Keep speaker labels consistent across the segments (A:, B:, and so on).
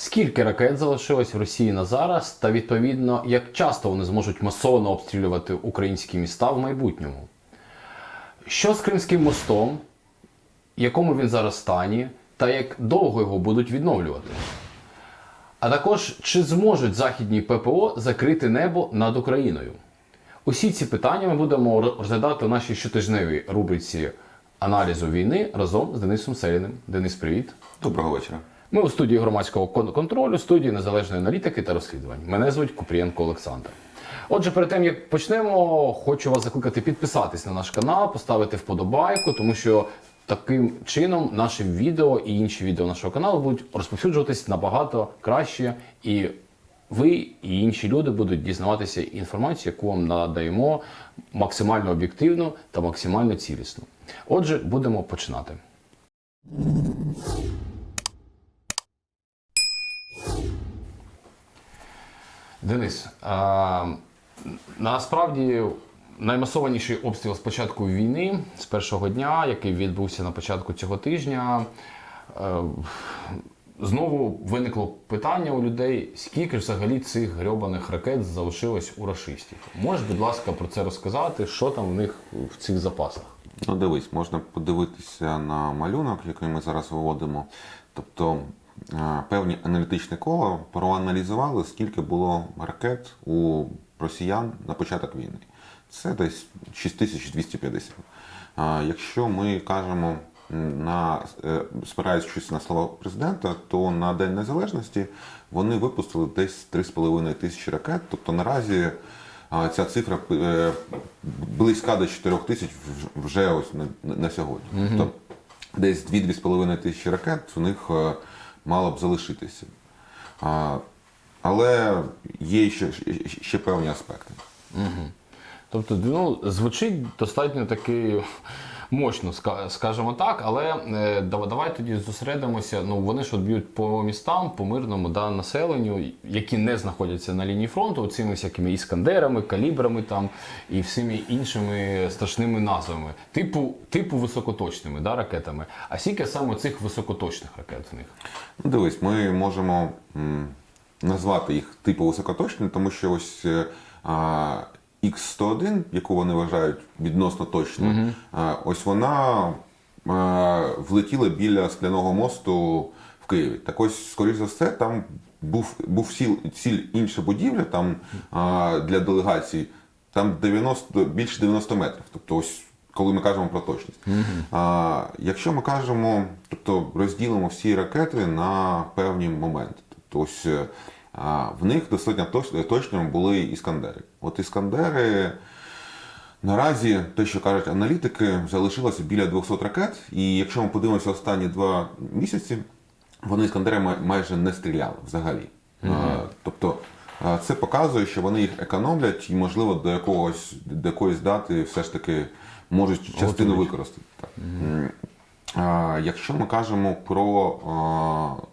A: Скільки ракет залишилось в Росії на зараз, та відповідно, як часто вони зможуть масово обстрілювати українські міста в майбутньому? Що з Кримським мостом, в якому він зараз стані, та як довго його будуть відновлювати? А також чи зможуть західні ППО закрити небо над Україною? Усі ці питання ми будемо розглядати у нашій щотижневій рубриці аналізу війни разом з Денисом Селіним. Денис, привіт.
B: Доброго вечора.
A: Ми у студії громадського контролю, студії незалежної аналітики та розслідувань. Мене звуть Купрієнко Олександр. Отже, перед тим як почнемо, хочу вас закликати підписатись на наш канал, поставити вподобайку, тому що таким чином наші відео і інші відео нашого каналу будуть розповсюджуватись набагато краще, і ви і інші люди будуть дізнаватися інформацію, яку вам надаємо максимально об'єктивно та максимально цілісно. Отже, будемо починати. Денис, а, насправді наймасованіший обстріл з початку війни, з першого дня, який відбувся на початку цього тижня, е, знову виникло питання у людей, скільки взагалі цих грьобаних ракет залишилось у рашистів. Можеш, будь ласка, про це розказати, що там в них в цих запасах?
B: Ну, дивись, можна подивитися на малюнок, який ми зараз виводимо. Тобто певні аналітичні кола проаналізували, скільки було ракет у росіян на початок війни. Це десь 6250. Якщо ми кажемо на е, спираючись на слова президента, то на День Незалежності вони випустили десь 3,5 тисячі ракет. Тобто наразі ця цифра е, близька до 4 тисяч вже ось на, на сьогодні. Тобто десь 2-2,5 тисячі ракет у них е, мало б залишитися. А, Але є ще, ще певні аспекти.
A: Тобто, ну, звучить достатньо таки мощно, ска- скажімо так, але е, давай тоді зосередимося. Ну, вони ж от б'ють по містам, по мирному да, населенню, які не знаходяться на лінії фронту, цими всякими іскандерами, калібрами там і всіми іншими страшними назвами, типу, типу високоточними да, ракетами. А скільки саме цих високоточних ракет в них?
B: Ну, дивись, ми можемо назвати їх типу високоточні, тому що ось е, а, X101, яку вони вважають відносно точно, а, ось вона влетіла біля скляного мосту в Києві. Так ось, скоріш за все, там був, був сіл, ціль інша будівля там для делегацій, там 90, більше 90 метрів. Тобто ось коли ми кажемо про точність. А, якщо ми кажемо, тобто розділимо всі ракети на певні моменти. Тобто ось а, в них достатньо точно були іскандери. От іскандери. Наразі те, що кажуть аналітики, залишилося біля 200 ракет, і якщо ми подивимося останні два місяці, вони іскандери майже не стріляли взагалі. А, тобто це показує, що вони їх економлять і, можливо, до якогось до якоїсь дати все ж таки можуть частину використати. Так. А, якщо ми кажемо про а,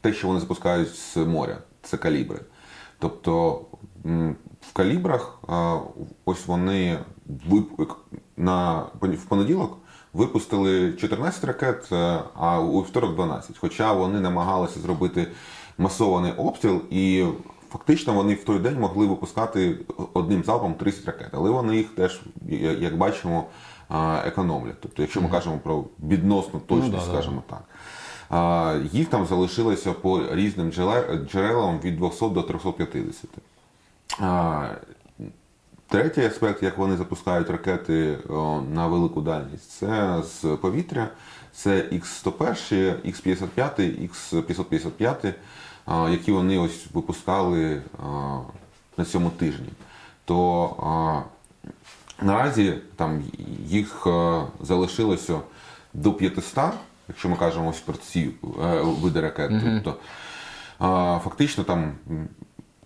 B: те, що вони запускають з моря, це калібри. Тобто в калібрах ось вони на в понеділок випустили 14 ракет, е, а у вівторок 12. Хоча вони намагалися зробити масований обстріл і. Фактично вони в той день могли випускати одним залпом 30 ракет, але вони їх теж, як бачимо, економлять. Тобто, якщо ми кажемо про відносну точність,
A: да, да.
B: скажімо так. Їх там залишилося по різним джерелам від 200 до 350. А, Третій аспект, як вони запускають ракети о, на велику дальність, це з повітря. Це X-101, X-55, X-555, а, які вони ось випускали на цьому тижні. То наразі там їх залишилося до 500, якщо ми кажемо ось про ці е, види ракет. Тобто фактично там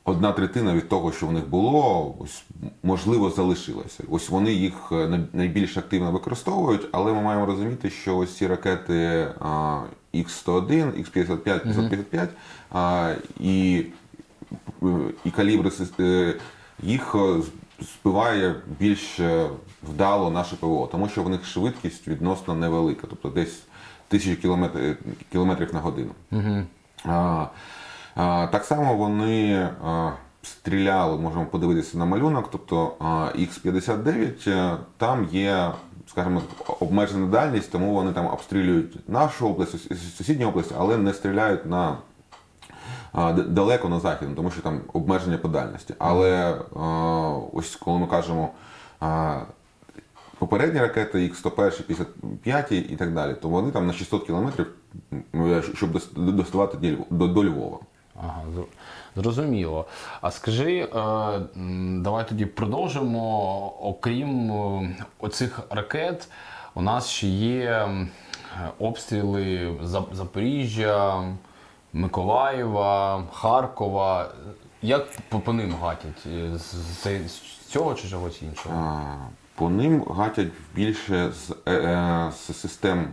B: одна третина від того, що в них було, ось можливо залишилася. Ось вони їх е, найбільш активно використовують, але ми маємо розуміти, що ось ці ракети а, X-101, X-55, 555 а, і, і калібри е, їх е, збиває більш вдало наше ПВО, тому що в них швидкість відносно невелика, тобто десь тисячі кілометрів, кілометрів на годину. А, Так само вони стріляли, можемо подивитися на малюнок, тобто а, Х-59, е, там є, скажімо, обмежена дальність, тому вони там обстрілюють нашу область, сус- сусідню область, але не стріляють на далеко на захід, тому що там обмеження по дальності. Але ось коли ми кажемо попередні ракети Х-101, 55 і так далі, то вони там на 600 кілометрів, щоб дос- доставати до Львова.
A: Ага, зрозуміло. А скажи, е, давай тоді продовжимо. Окрім е, оцих ракет, у нас ще є обстріли Зап- Запоріжжя, Миколаєва, Харкова. Як по, ним гатять? Е, з цього чи чогось іншого?
B: По ним гатять більше з, е, е, з систем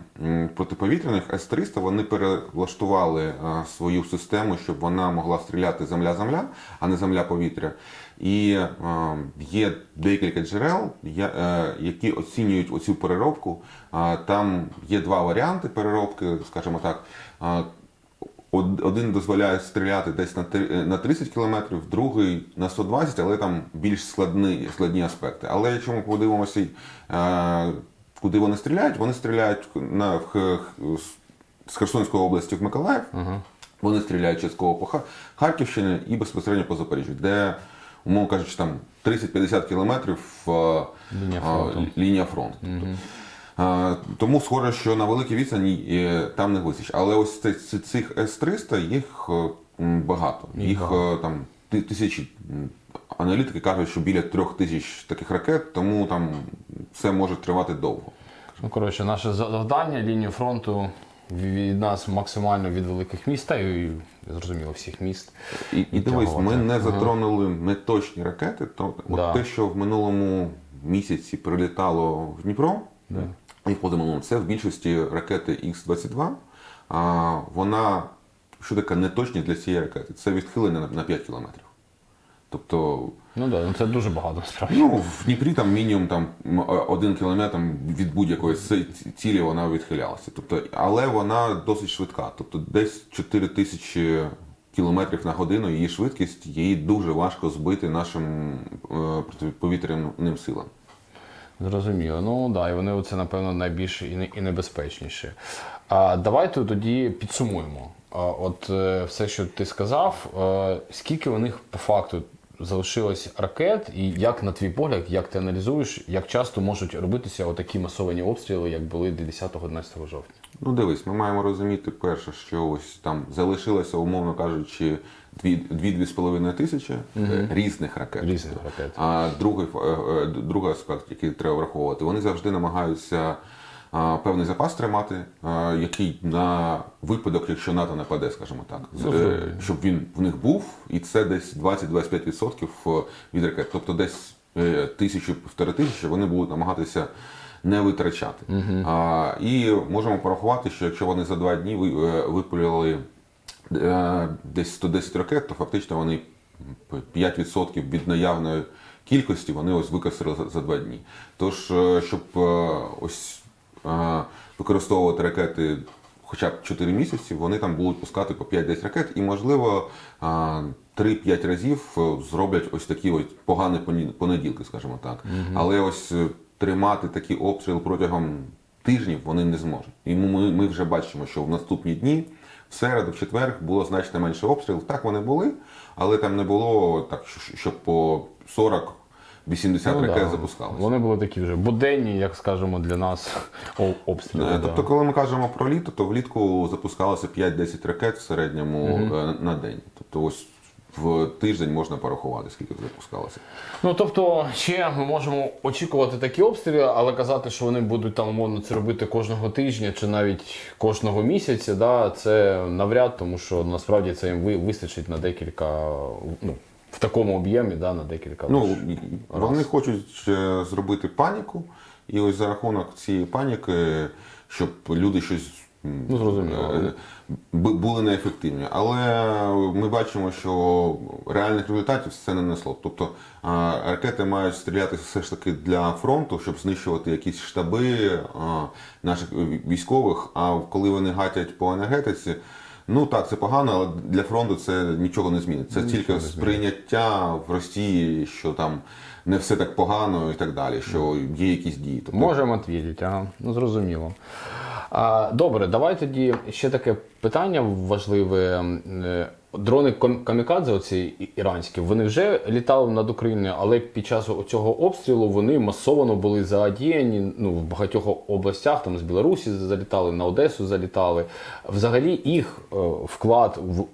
B: протиповітряних С-300. Вони перелаштували е, свою систему, щоб вона могла стріляти земля-земля, а не земля-повітря. І є декілька джерел, які оцінюють оцю переробку. Там є два варіанти переробки, скажімо так. Один дозволяє стріляти десь на на 30 кілометрів, другий на 120, але там більш складні, складні аспекти. Але якщо ми подивимося, е, куди вони стріляють, вони стріляють на, в, з Херсонської області в Миколаїв, вони стріляють частково по Харківщині і безпосередньо по Запоріжжю, де, умовно кажучи, там 30-50 кілометрів е,
A: Лінія
B: е,
A: фронту.
B: лінія фронту. Е, Тому схоже, що на великій відстані е, там не вистачить. Але ось цих С-300 їх е, багато. Їх е, там тисячі. Аналітики кажуть, що біля трьох тисяч таких ракет, тому там це може тривати довго.
A: Ну, коротше, наше завдання лінію фронту від нас максимально від великих міст, та й зрозуміло всіх міст.
B: І, і дивись, ми не затронули неточні ракети. То от те, що в минулому місяці прилітало в Дніпро, і в позаминулому, це в більшості ракети Х-22. А, вона, що таке неточність для цієї ракети? Це відхилення на, на 5 кілометрів. Тобто,
A: Ну да, ну це дуже багато насправді.
B: ну, в Дніпрі там мінімум там, один кілометр від будь-якої цілі вона відхилялася. Тобто, але вона досить швидка. Тобто десь 4 тисячі кілометрів на годину її швидкість, її дуже важко збити нашим е, протиповітряним силам.
A: Зрозуміло. Ну да, і вони це, напевно, найбільш і небезпечніше. А давайте тоді підсумуємо. От е, все, що ти сказав, е, скільки у них по факту залишилось ракет, і як на твій погляд, як ти аналізуєш, як часто можуть робитися отакі масовані обстріли, як були 10-11 жовтня?
B: Ну, дивись, ми маємо розуміти перше, що ось там залишилося, умовно кажучи, 2-2,5 тисячі е, різних ракет.
A: Різних ракет.
B: А другий, е, е, другий аспект, який треба враховувати, вони завжди намагаються певний запас тримати, який на випадок, якщо НАТО нападе, скажімо так, з-
A: зрозуміло.
B: щоб він в них був, і це десь 20-25% від ракет. Тобто десь тисячу півтори тисячі вони будуть намагатися не витрачати. А, і можемо порахувати, що якщо вони за два дні ви- випалювали десь 110 ракет, то фактично вони 5% від наявної кількості вони ось використали за, два дні. Тож, е, щоб е, ось е, використовувати ракети хоча б 4 місяці, вони там будуть пускати по 5-10 ракет, і, можливо, е, 3-5 разів е, зроблять ось такі ось погані понеділки, скажімо так. Але ось е, тримати такі обстріли протягом тижнів вони не зможуть. І ми, ми вже бачимо, що в наступні дні, в середу, в четвер було значно менше обстрілів. Так вони були, але там не було так, що- щоб по 40-80
A: Ну,
B: ракет
A: да.
B: запускалися.
A: Вони були такі вже буденні, як скажемо, для нас обстріли.
B: Е,
A: да.
B: Тобто, коли ми кажемо про літо, то влітку запускалося 5-10 ракет в середньому е, на день. Тобто, ось в тиждень можна порахувати, скільки запускалося.
A: Ну тобто, ще ми можемо очікувати такі обстріли, але казати, що вони будуть там умовно це робити кожного тижня чи навіть кожного місяця, да, це навряд, тому що насправді це їм ви- вистачить на декілька, ну, в такому об'ємі, да, на декілька.
B: Ну, і- вони хочуть е, зробити паніку, і ось за рахунок цієї паніки, щоб люди щось
A: Ну, зрозуміло.
B: е, були неефективні. Але ми бачимо, що реальних результатів це не несло. Тобто ракети мають стріляти все ж таки для фронту, щоб знищувати якісь штаби наших військових. А коли вони гатять по енергетиці, Ну так, це погано, але для фронту це нічого не змінить. Це тільки сприйняття в Росії, що там не все так погано і так далі, що є якісь дії. Тобто,
A: Можемо відповідати, ага. Ну зрозуміло. Добре, давай тоді ще таке питання важливе. Е, Дрони камікадзе, оці іранські, вони вже літали над Україною, але під час цього обстрілу вони масово були задіяні ну, в багатьох областях, там з Білорусі залітали, на Одесу залітали. Взагалі їх е, вклад в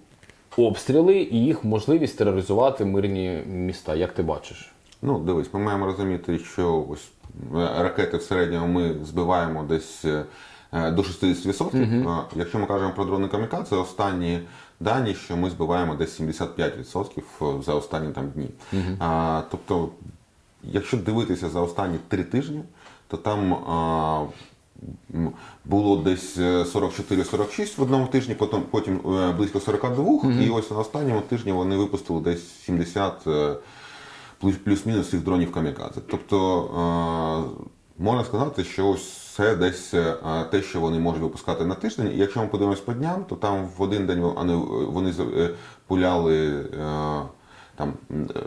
A: обстріли і їх можливість тероризувати мирні міста. Як ти бачиш?
B: Ну, дивись, ми маємо розуміти, що ось е, ракети в середньому ми збиваємо десь до 60%. Е, Якщо ми кажемо про дрони камікадзе, останні дані, що ми збиваємо десь 75% за останні там дні. А, тобто, якщо дивитися за останні три тижні, то там а, було десь е, 44-46 в одному тижні, потім, потім е, близько 42, і ось на останньому тижні вони випустили десь 70 е, плюс- плюс-мінус цих дронів камікадзе. Тобто е, можна сказати, що ось це десь е, те, що вони можуть випускати на тиждень. І якщо ми подивимось по дням, то там в один день вони, вони е, пуляли е, там. е,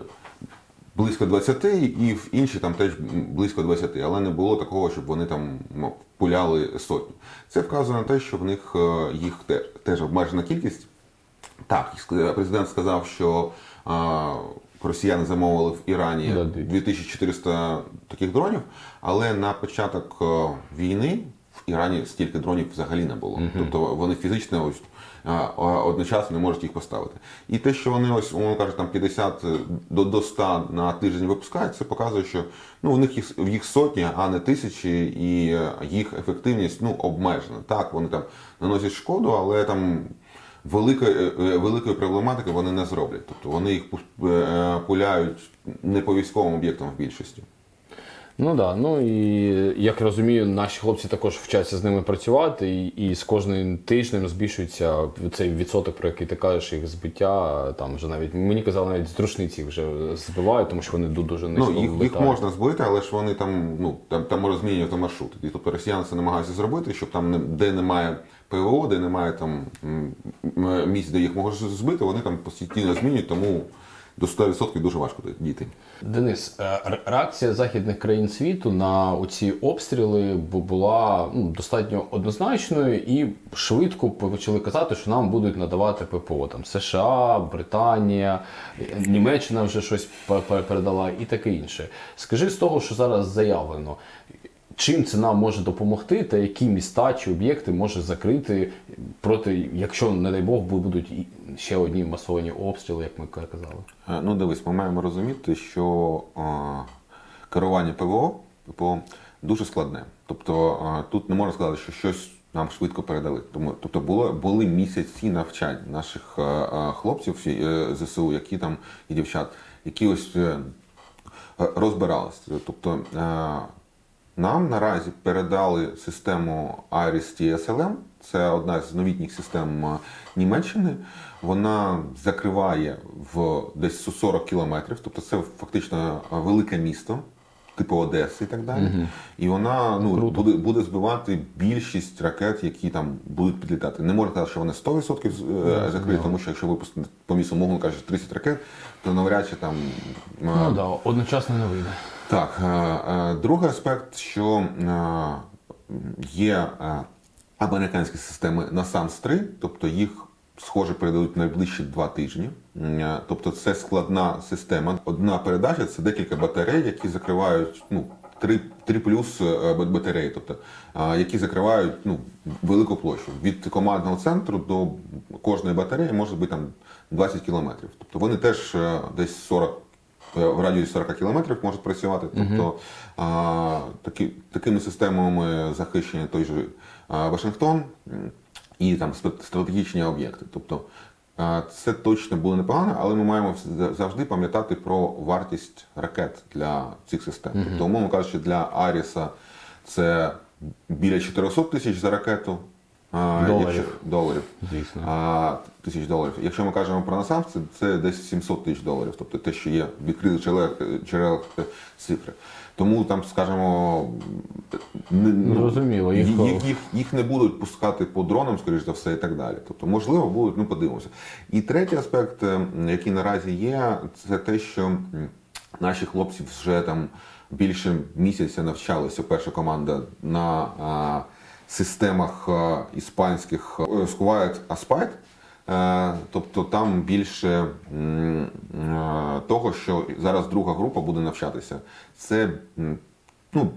B: Близько 20 і в інші там теж близько 20, але не було такого, щоб вони там ну, пуляли сотню. Це вказує на те, що в них е, їх теж, обмежена кількість. Так, президент сказав, що росіяни замовили в Ірані
A: Да, дві.
B: 2400 таких дронів, але на початок е, війни в Ірані стільки дронів взагалі не було. Тобто вони фізично ось а, одночасно не можуть їх поставити. І те, що вони ось, умовно кажуть, там 50 до, до 100 на тиждень випускають, це показує, що ну, у них їх, в їх сотні, а не тисячі, і е, їх ефективність ну, обмежена. Так, вони там наносять шкоду, але там великої, е, великої проблематики вони не зроблять. Тобто вони їх е, пуляють не по військовим об'єктам в більшості.
A: Ну да, ну і як я розумію, наші хлопці також вчаться з ними працювати, і, і з кожним тижнем збільшується цей відсоток, про який ти кажеш, їх збиття. Там вже навіть мені казали, навіть з рушниці вже збивають, тому що вони дуже низько
B: Ну, їх, їх можна збити, але ж вони там, ну, там, там можна змінювати маршрут. І тобто росіяни це намагаються зробити, щоб там не- де немає ПВО, де немає там місць, де їх можуть збити, вони там постійно змінюють, тому до 100% дуже важко дійти.
A: Денис, е, реакція західних країн світу на оці обстріли була ну, достатньо однозначною і швидко почали казати, що нам будуть надавати ППО. Там США, Британія, Німеччина вже щось пе- пе- передала і таке інше. Скажи з того, що зараз заявлено. Чим це нам може допомогти, та які міста чи об'єкти може закрити проти, якщо, не дай Бог, будуть ще одні масовані обстріли, як ми казали?
B: Е, Ну, дивись, ми маємо розуміти, що е, керування ПВО, ПВО дуже складне. Тобто е, тут не можна сказати, що щось нам швидко передали. Тому, тобто було, були місяці навчань наших е, е, хлопців е, ЗСУ, які там і дівчат, які ось е, розбирались. Тобто нам наразі передали систему Iris TSLM. Це одна з новітніх систем е, Німеччини. Вона закриває в десь 40 кілометрів, тобто це фактично е, велике місто, типу Одеси і так далі. І вона ну, буде, буде збивати більшість ракет, які там будуть підлітати. Не можна казати, що вони 100% з- е, тому що якщо випустити по місту, мовно кажучи, 30 ракет, то навряд чи там.
A: Ну да, одночасно не вийде.
B: Так, е, е, другий аспект, що е, є американські системи на САМС-3, тобто їх, схоже, передадуть найближчі два тижні. Тобто це складна система. Одна передача це декілька батарей, які закривають ну, 3, 3 плюс батареї, тобто, які закривають ну, велику площу. Від командного центру до кожної батареї може бути там 20 кілометрів. Тобто вони теж десь 40 е, в радіусі 40 кілометрів можуть працювати. Тобто а, такі, такими системами захищені той же а, Вашингтон і там стратегічні об'єкти. Тобто а, це точно було непогано, але ми маємо завжди пам'ятати про вартість ракет для цих систем. Тобто, умовно кажучи, для Аріса це біля 400 тисяч за ракету. А,
A: Доларів.
B: якщо- доларів.
A: Звісно.
B: А, тисяч доларів. Якщо ми кажемо про насам, це, це десь 700 тисяч доларів, тобто те, що є в відкритих джерелах, е, цифри. Тому там, скажімо, не- ну,
A: Зрозуміло, їх-
B: їх, їх, їх, не будуть пускати по дронам, скоріш за все, і так далі. Тобто, можливо, будуть, ну подивимося. І третій аспект, е, який наразі є, це те, що наші хлопці вже там більше місяця навчалися. Перша команда на а, системах іспанських е, Squad Aspite. Е, Тобто там більше е, того, що зараз друга група буде навчатися. Це ну,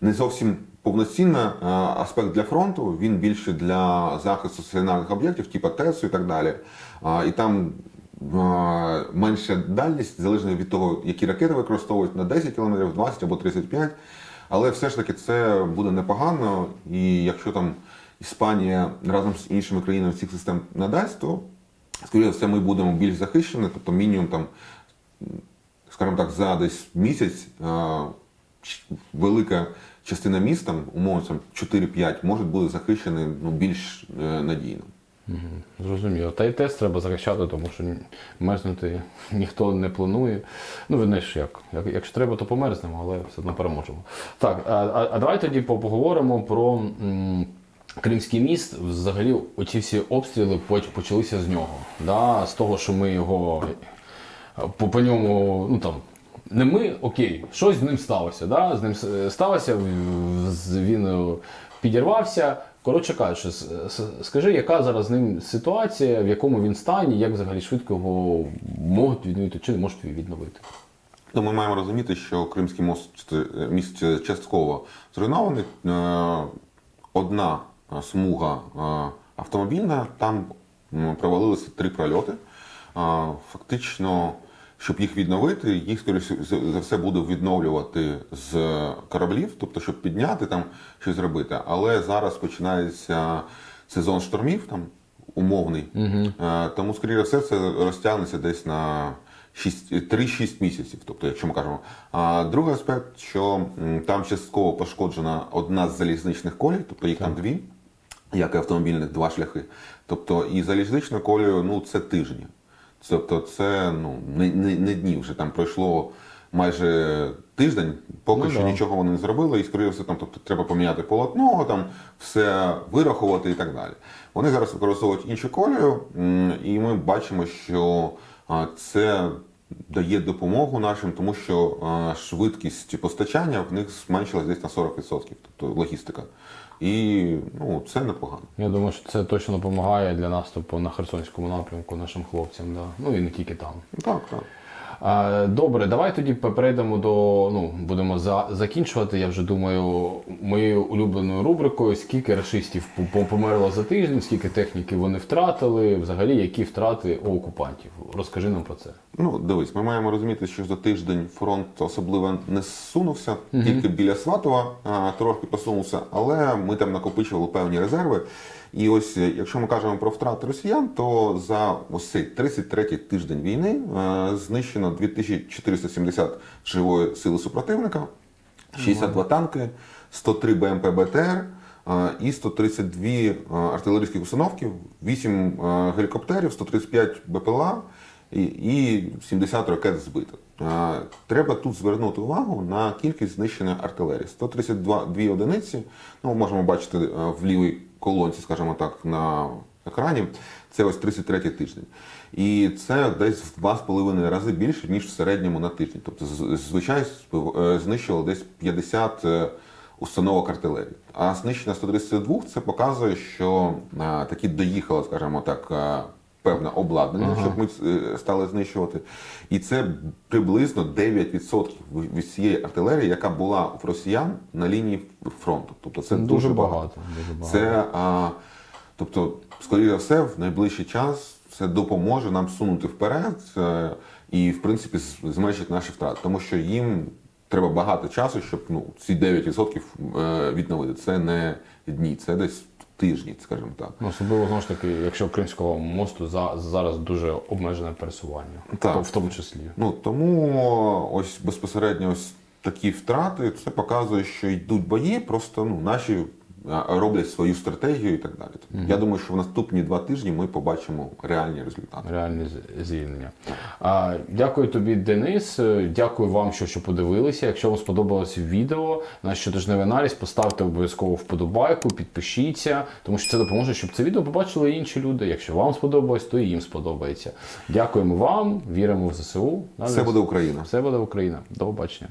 B: не зовсім повноцінний е, аспект для фронту, він більше для захисту стаціонарних об'єктів, типу ТЕСу і так далі. І там е, менша дальність, залежно від того, які ракети використовують на 10 км, 20 або 35. Але все ж таки це буде непогано. І якщо там Іспанія разом з іншими країнами цих систем надасть, то скоріше все ми будемо більш захищені, тобто мінімум там скажімо так, за десь місяць велика частина міст, там, умовно там 4-5, можуть бути захищені ну, більш е,
A: Зрозуміло. Та й тест треба захищати, тому що мерзнути ніхто не планує. Ну, ви знаєш, як. як. Якщо треба, то померзнемо, але все одно переможемо. Так, а, а, давай тоді поговоримо про м, Кримський міст. Взагалі, оці всі обстріли почалися з нього. Да? З того, що ми його е, по ньому, ну там. Не ми, окей, щось з ним сталося. Да? З ним сталося, він е, підірвався. Коротше кажучи, скажи, яка зараз з ним ситуація, в якому він стані, як взагалі швидко його можуть відновити чи не можуть відновити?
B: Ну, ми маємо розуміти, що Кримський мост е, міст е, частково зруйнований. Е, Одна е, смуга е, автомобільна, там провалилися три прольоти. Е, Фактично, щоб їх відновити, їх скоріше за все буде відновлювати з кораблів, тобто, щоб підняти там щось зробити. Але зараз починається сезон штормів, там умовний. Е, Тому, скоріше все, це розтягнеться десь на 6 3-6 місяців. Тобто, якщо ми кажемо. А другий аспект, що там частково пошкоджена одна з залізничних колій, тобто їх там дві, як і автомобільних два шляхи. Тобто і залізнична колію, ну це тижні. Тобто, це ну не, не, не дні вже там пройшло майже тиждень, поки
A: Ну
B: що
A: да.
B: нічого вони не зробили, і скоріше все там, тобто треба поміняти полотно, там все вирахувати і так далі. Вони зараз використовують іншу колію, і ми бачимо, що це дає допомогу нашим, тому що швидкість постачання в них зменшилась десь на 40%, тобто логістика. І ну, це непогано.
A: Я думаю, що це точно допомагає для наступу на Херсонському напрямку нашим хлопцям. Да. Ну і не тільки там.
B: Так, так.
A: Добре, давай тоді перейдемо до. Ну, будемо за, закінчувати. Я вже думаю, моєю улюбленою рубрикою, скільки по- померло за тиждень, скільки техніки вони втратили, взагалі які втрати у окупантів. Розкажи нам про це.
B: Ну, дивись, ми маємо розуміти, що за тиждень фронт особливо не зсунувся, тільки біля Сватова а, трошки посунувся, але ми там накопичували певні резерви. І ось е, якщо ми кажемо про втрати росіян, то за ось цей 33-й тиждень війни е, знищено 2470 живої сили супротивника, 62 танки, 103 БМП БТР е, і 132 е, артилерійські установки, 8 е, гелікоптерів, 135 БПЛА і, і 70 ракет збито. Треба тут звернути увагу на кількість знищеної артилерії. 132 дві одиниці. Ну, можемо бачити е, в лівій колонці, скажімо так, на екрані. Це ось 33 тиждень. І це десь в 2,5 рази більше, ніж в середньому на тиждень. Тобто, звичайно, е, знищило десь 50 е, установок артилерії. А знищення 132 це показує, що а, таки доїхало, скажімо так, певне обладнання, щоб ми е, стали знищувати. І це приблизно 9% від всієї артилерії, яка була в росіян на лінії фронту. Тобто це дуже,
A: Дуже
B: багато.
A: багато, дуже багато.
B: Це, а, тобто, скоріше за все, в найближчий час це допоможе нам сунути вперед е, і, в принципі, зменшить наші втрати, тому що їм треба багато часу, щоб ну, ці 9% е, відновити. Це не дні, це десь тижні, скажімо так.
A: Ну, Особливо знову ж таки, якщо Кримського мосту за, зараз дуже обмежене пересування,
B: Так.
A: В тому числі.
B: Ну тому ось безпосередньо ось такі втрати це показує, що йдуть бої. Просто ну наші роблять свою стратегію і так далі. Я думаю, що в наступні два тижні ми побачимо реальні результати.
A: Реальне з- звільнення. А, дякую тобі, Денис. Е, Дякую вам, що, що подивилися. Якщо вам сподобалось відео, наш щотижневий аналіз, поставте обов'язково вподобайку, підпишіться, тому що це допоможе, щоб це відео побачили інші люди. Якщо вам сподобалось, то і їм сподобається. Дякуємо вам, віримо в ЗСУ.
B: Все буде Україна.
A: Все буде Україна. До побачення.